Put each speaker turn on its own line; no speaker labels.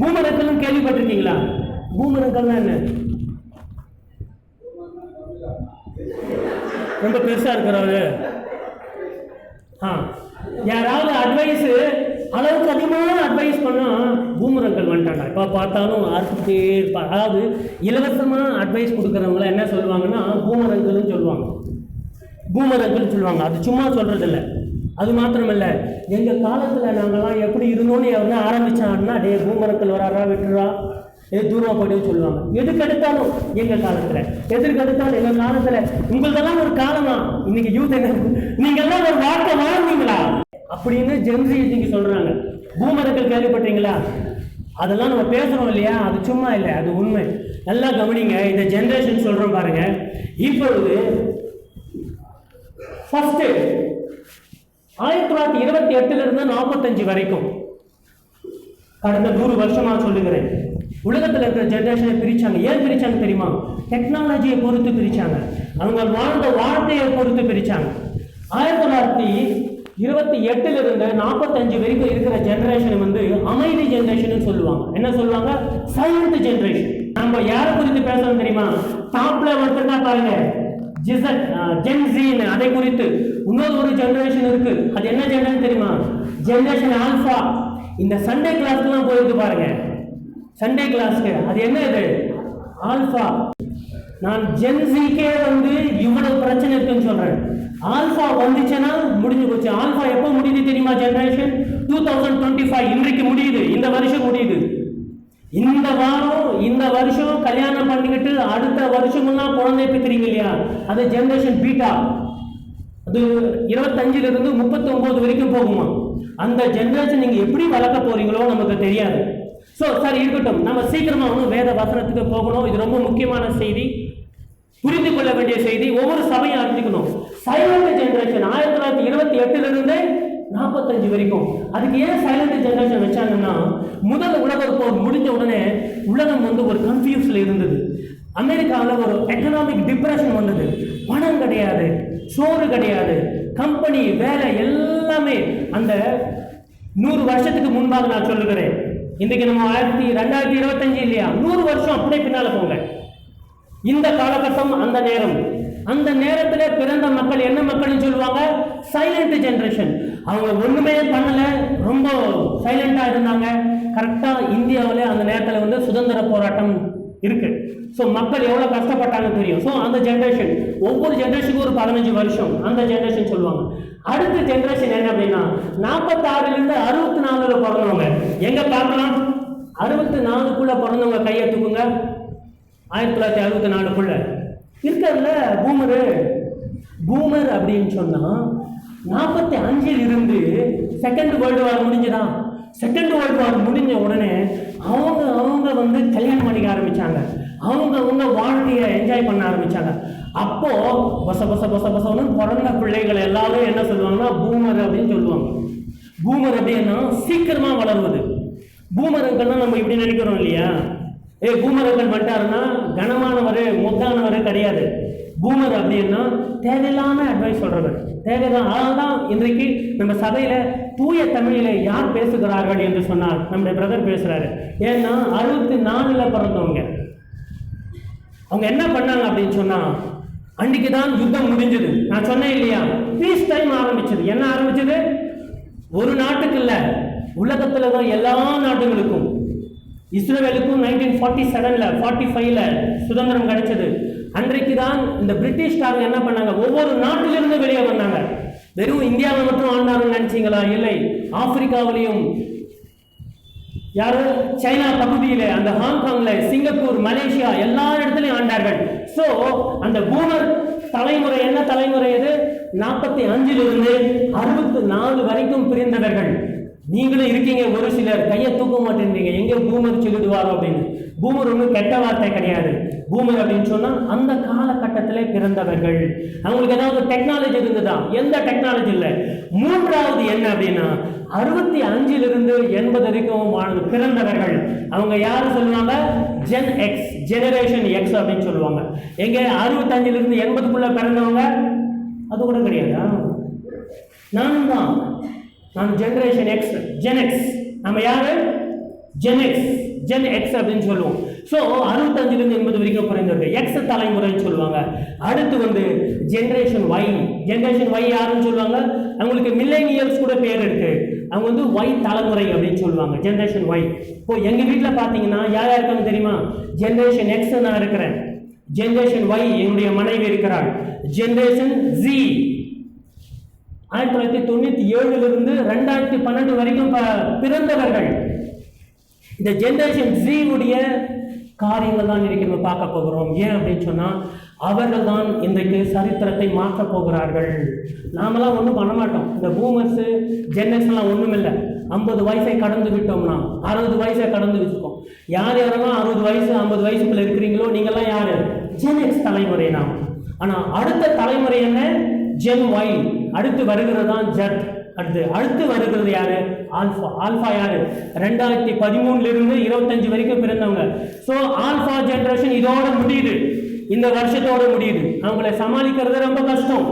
பூமரக்கல்னு கேள்விப்பட்டிருக்கீங்களா? பூமரக்கல்னா என்ன? ரொம்ப பெருசா இருக்கிறவரு ஆ யாராவது அட்வைஸ் அளவுக்கு அதிகமான அட்வைஸ் பண்ணா பூமரங்கள் வந்துட்டாங்க. இப்போ பார்த்தாலும் அறுத்துட்டே இருப்பா அதாவது இலவசமாக அட்வைஸ் கொடுக்குறவங்கள என்ன சொல்லுவாங்கன்னா பூமரங்கள்னு சொல்லுவாங்க. பூமரங்கள்னு சொல்லுவாங்க. அது சும்மா சொல்கிறதில்ல அது மாத்திரமில்ல எங்கள் காலத்தில் நாங்கள்லாம் எப்படி இருந்தோம்னு எவனா ஆரம்பித்தான்னா டே பூமரத்தில் வராரா விட்டுறா. ஏ தூரம் போய்ட்டு சொல்லுவாங்க. எதுக்கு எடுத்தாலும் எங்கள் காலத்தில்? எதற்கு எடுத்தாலும் எங்கள் காலத்தில்? உங்களதெல்லாம் ஒரு காலமா? இன்னைக்கு யூத் என்ன? நீங்கள்லாம் ஒரு வார்த்தை வாழ்ந்தீங்களா அப்படின்னு ஜென்சி இன்னைக்கு சொல்கிறாங்க பூமரக்கள் கேள்விப்பட்டீங்களா? அதெல்லாம் நம்ம பேசுகிறோம் இல்லையா? அது சும்மா இல்லை அது உண்மை. நல்லா கவனிங்க இந்த ஜென்ரேஷன் சொல்கிறோம் பாருங்க. இப்பொழுது ஃபஸ்ட்டு ஆயிரத்தி தொள்ளாயிரத்தி இருபத்தி எட்டுல இருந்து நாற்பத்தஞ்சு வரைக்கும் கடந்த நூறு வருஷமா சொல்லுகிறேன். உலகத்தில் இருக்கிற ஜென்ரேஷனை பிரிச்சாங்க. ஏன் பிரிச்சாங்க தெரியுமா? டெக்னாலஜியை பொறுத்து பிரிச்சாங்க. அவங்க வாழ்ந்த வாழ்க்கையை பொறுத்து பிரிச்சாங்க. ஆயிரத்தி தொள்ளாயிரத்தி இருபத்தி எட்டுல இருந்து நாற்பத்தஞ்சு வரைக்கும் இருக்கிற ஜென்ரேஷன் வந்து அமைதி ஜென்ரேஷன் சொல்லுவாங்க. என்ன சொல்லுவாங்க? சைலண்ட் ஜென்ரேஷன் நம்ம யாரை குறித்து பேசணும் தெரியுமா? டாப்ல ஒருத்தர் தான் பாருங்க. ஜிசட் ஜென்சின்னு அதை குறித்து இன்னொரு ஒரு ஜென்ரேஷன் இருக்கு. அது என்ன ஜெனரேஷன் தெரியுமா? ஜென்ரேஷன் ஆல்ஃபா இந்த சண்டே கிளாஸ்க்குலாம் போயிருக்கு பாருங்க. சண்டே கிளாஸ்க்கு அது என்ன இது? ஆல்ஃபா நான் ஜென்சிக்கே வந்து இவ்வளவு பிரச்சனை இருக்குன்னு சொல்றேன். ஆல்ஃபா வந்துச்சுன்னா முடிஞ்சு போச்சு. ஆல்ஃபா எப்போ முடியுது தெரியுமா generation two thousand twenty five இன்றைக்கு முடியுது. இந்த வருஷம் முடியுது. இந்த வாரம் இந்த வருஷம் கல்யாணம் பண்ணிக்கிட்டு அடுத்த வருஷமெல்லாம் குழந்தை பெற்றுறீங்க இல்லையா? அது ஜென்ரேஷன் பீட்டா அது இருபத்தஞ்சுல இருந்து முப்பத்தி ஒன்பது வரைக்கும் போகுமா? அந்த ஜென்ரேஷன் நீங்க எப்படி வளர்க்க போறீங்களோ நமக்கு தெரியாது. ஸோ சரி இருக்கட்டும். நம்ம சீக்கிரமா வந்து வேத வசனத்துக்கு போகணும். இது ரொம்ப முக்கியமான செய்தி. புரிந்து கொள்ள வேண்டிய செய்தி. ஒவ்வொரு சபையும் அறிஞ்சுக்கணும். சைலண்ட் ஜென்ரேஷன் ஆயிரத்தி தொள்ளாயிரத்தி இருபத்தி எட்டுல இருந்து நாற்பத்தஞ்சு வரைக்கும். அதுக்கு ஏன் சைலண்ட் ஜென்ரேஷன் வச்சாங்கன்னா முதல் உலக போர் முடிஞ்ச உடனே உலகம் வந்து ஒரு கன்ஃபியூஸில் இருந்தது. அமெரிக்காவில் ஒரு எக்கனாமிக் டிப்ரெஷன் வந்தது. பணம் கிடையாது சோறு கிடையாது கம்பெனி வேலை எல்லாமே அந்த நூறு வருஷத்துக்கு முன்பாக நான் சொல்லுகிறேன். இன்றைக்கு நம்ம ஆயிரத்தி ரெண்டாயிரத்தி இருபத்தஞ்சு இல்லையா? நூறு வருஷம் அப்படியே பின்னால போங்க. இந்த காலகட்டம் அந்த நேரம். அந்த நேரத்துல பிறந்த மக்கள் என்ன மக்கள்னு சொல்லுவாங்க? சைலண்ட் ஜென்ரேஷன் அவங்க ஒண்ணுமே பண்ணல. ரொம்ப சைலண்டா இருந்தாங்க. கரெக்டா இந்தியாவில் அந்த நேரத்துல வந்து சுதந்திர போராட்டம் இருக்கு. ஸோ மக்கள் எவ்வளோ கஷ்டப்பட்டாங்க தெரியும். ஸோ அந்த ஜென்ரேஷன் ஒவ்வொரு ஜென்ரேஷனுக்கும் ஒரு பதினஞ்சு வருஷம். அந்த ஜென்ரேஷன் சொல்லுவாங்க. அடுத்த ஜென்ரேஷன் என்ன அப்படின்னா நாற்பத்தாறுலேருந்து அறுபத்தி நாலுல பிறந்தவங்க. எங்க பார்க்கலாம் அறுபத்தி நாலுக்குள்ள பிறந்தவங்க கையை தூக்குங்க. ஆயிரத்தி தொள்ளாயிரத்தி அறுபத்தி நாலுக்குள்ள இருக்கார்ல பூமரு. பூமர் அப்படின்னு சொன்னால் நாற்பத்தி அஞ்சில் இருந்து செகண்ட் வேர்ல்டு வார் முடிஞ்சுதான் செகண்ட் வேர்ல்டு வார் முடிஞ்ச உடனே அவங்க அவங்க வந்து கல்யாணம் பண்ணிக்க ஆரம்பித்தாங்க அவங்க அவங்க வாழ்க்கையை என்ஜாய் பண்ண ஆரம்பித்தாங்க அப்போது பச பச பச பசன்னு பிறந்த பிள்ளைகள் எல்லாரும் என்ன சொல்லுவாங்கன்னா பூமர் அப்படின்னு சொல்லுவாங்க. பூமர் அப்படின்னா சீக்கிரமாக வளருவது. பூமரங்கள்னா நம்ம இப்படி நினைக்கிறோம் இல்லையா? ஏ பூமரங்கள் மட்டாருன்னா கனமானவர் முத்தானவர் கிடையாது. பூமர் அப்படின்னா தேவையில்லாம அட்வைஸ் சொல்றவர். தேவைதான். அதனால்தான் இன்றைக்கு நம்ம சபையில தூய தமிழில யார் பேசுகிறார்கள் என்று சொன்னார் நம்முடைய பிரதர் பேசுறாரு. ஏன்னா அறுபத்தி நாலுல பிறந்தவங்க. அவங்க என்ன பண்ணாங்க அப்படின்னு சொன்னா அன்னைக்கு தான் யுத்தம் முடிஞ்சது. நான் சொன்னேன் இல்லையா? பீஸ் டைம் ஆரம்பிச்சது. என்ன ஆரம்பிச்சது? ஒரு நாட்டுக்கு இல்லை. உலகத்துல தான் எல்லா நாடுகளுக்கும் இஸ்ரேலுக்கும் நைன்டீன் ஃபார்ட்டி செவனில் ஃபார்ட்டி ஃபைவ்ல சுதந்திரம் கிடைச்சது. அன்றைக்கு தான் இந்த பிரிட்டிஷ்காரங்க என்ன பண்ணாங்க? ஒவ்வொரு நாட்டிலிருந்து வெளியே வந்தாங்க. வெறும் இந்தியாவில் மட்டும் ஆண்டாருன்னு நினைச்சீங்களா? இல்லை. ஆப்பிரிக்காவிலையும் யாரு சைனா பகுதியில அந்த ஹாங்காங்ல சிங்கப்பூர் மலேசியா எல்லா இடத்துலையும் ஆண்டார்கள். சோ அந்த பூமர் தலைமுறை என்ன தலைமுறை இது? நாற்பத்தி அஞ்சிலிருந்து அறுபத்தி நாலு வரைக்கும் பிரிந்தவர்கள். நீங்களும் இருக்கீங்க ஒரு சிலர். கையை தூக்க மாட்டேன்றீங்க. எங்க பூமர் சொல்லிடுவாரோ அப்படின்னு. பூமர் ஒன்றும் கெட்ட வார்த்தை கிடையாது. பூமர் அப்படின்னு சொன்னா அந்த காலகட்டத்தில் பிறந்தவர்கள். அவங்களுக்கு ஏதாவது டெக்னாலஜி இருந்ததா? எந்த டெக்னாலஜி இல்லை. மூன்றாவது என்ன அப்படின்னா அறுபத்தி அஞ்சிலிருந்து எண்பது வரைக்கும் வாழ்ந்து பிறந்தவர்கள். அவங்க யாரு சொல்லுவாங்க? ஜென் எக்ஸ் ஜெனரேஷன் எக்ஸ் அப்படின்னு சொல்லுவாங்க. எங்க அறுபத்தஞ்சுல இருந்து எண்பதுக்குள்ள பிறந்தவங்க? அது கூட கிடையாதா? நானும் தான் நான் ஜென்ரேஷன் எக்ஸ் ஜெனெக்ஸ் நம்ம யாரு? ஜெனெக்ஸ் ஜென் எக்ஸ் அப்படின்னு சொல்லுவோம். ஸோ அறுபத்தஞ்சிலிருந்து எண்பது வரைக்கும் குறைந்திருக்கு எக்ஸ் தலைமுறைன்னு சொல்லுவாங்க. அடுத்து வந்து ஜென்ரேஷன் ஒய் ஜென்ரேஷன் ஒய் யாருன்னு சொல்லுவாங்க? அவங்களுக்கு மில்லேனியல்ஸ் கூட பேர் இருக்கு. அவங்க வந்து ஒய் தலைமுறை அப்படின்னு சொல்லுவாங்க. ஜென்ரேஷன் ஒய் இப்போ எங்க வீட்டில் பார்த்தீங்கன்னா யார் யார் இருக்காங்க தெரியுமா? ஜென்ரேஷன் எக்ஸ் நான் இருக்கிறேன். ஜென்ரேஷன் ஒய் என்னுடைய மனைவி இருக்கிறாள். ஜென்ரேஷன் ஜி ஆயிரத்தி தொள்ளாயிரத்தி தொண்ணூத்தி ஏழுலிருந்து ரெண்டாயிரத்தி பன்னெண்டு வரைக்கும் பிறந்தவர்கள். இந்த ஜென்ரேஷன் ஜி உடைய காரியங்கள் தான் இன்னைக்கு நம்ம பார்க்க போகிறோம். ஏன் அப்படின்னு சொன்னால் அவர்கள் தான் இன்றைக்கு சரித்திரத்தை மாற்றப் போகிறார்கள். நாமெல்லாம் ஒன்றும் பண்ண மாட்டோம். இந்த பூமர்ஸ் ஜென்ரேஷன்லாம் ஒன்றும் இல்லை. ஐம்பது வயசை கடந்து விட்டோம்னா அறுபது வயசை கடந்து வச்சுக்கோம். யார் யாரெல்லாம் அறுபது வயசு ஐம்பது வயசுக்குள்ள இருக்கிறீங்களோ நீங்கள்லாம் யார்? ஜென்எக்ஸ் தலைமுறை நாம். ஆனால் அடுத்த தலைமுறை என்ன? ஜென் ஒய் அடுத்து வருகிறது தான் ஜெட் அடுத்து அடுத்து வருகிறது யாரு? ஆல்பா ஆல்பா யாரு? ரெண்டாயிரத்தி பதிமூணுல இருந்து இருபத்தஞ்சு வரைக்கும் பிறந்தவங்க. ஸோ ஆல்பா ஜென்ரேஷன் இதோட முடியுது. இந்த வருஷத்தோட முடியுது. அவங்களை சமாளிக்கிறது ரொம்ப கஷ்டம்.